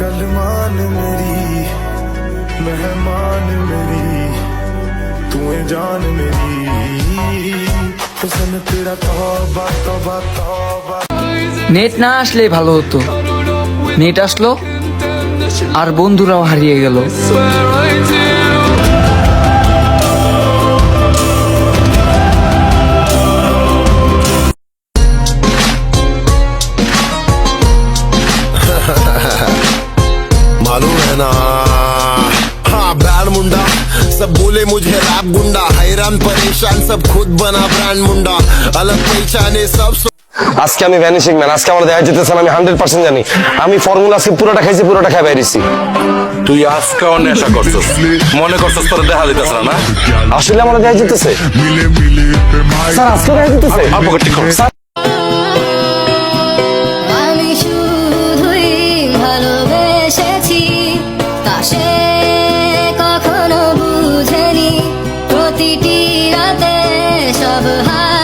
कल मान मेरी मेहमान मेरी तू है जान मेरी हुसन तेरा तौबा तौबा तौबा নেট না আসলে ভালো হতো নেট আসলো আর বন্ধুরাও হারিয়ে গেল हाँ बैड मुंडा सब बोले मुझे रैप गुंडा हैरान परेशान सब खुद बना ब्रांड मुंडा अलग पहचाने सब আজকে আমি ভ্যানিশিং ম্যান আজকে আমার দেখা যেতেছে আমি হান্ড্রেড পার্সেন্ট জানি আমি ফর্মুলা আজকে পুরোটা খাইছি পুরোটা খাই বাইরেছি তুই আজকেও নেশা করছিস মনে করছিস তোর দেখা দিতেছ না না আসলে আমার দেখা যেতেছে স্যার আজকে দেখা যেতেছে আর পকেট ঠিক কর। স্যার আমি শুধুই ভালোবেসেছি তা সে কখনো বুঝেনি প্রতিটি রাতে সব হার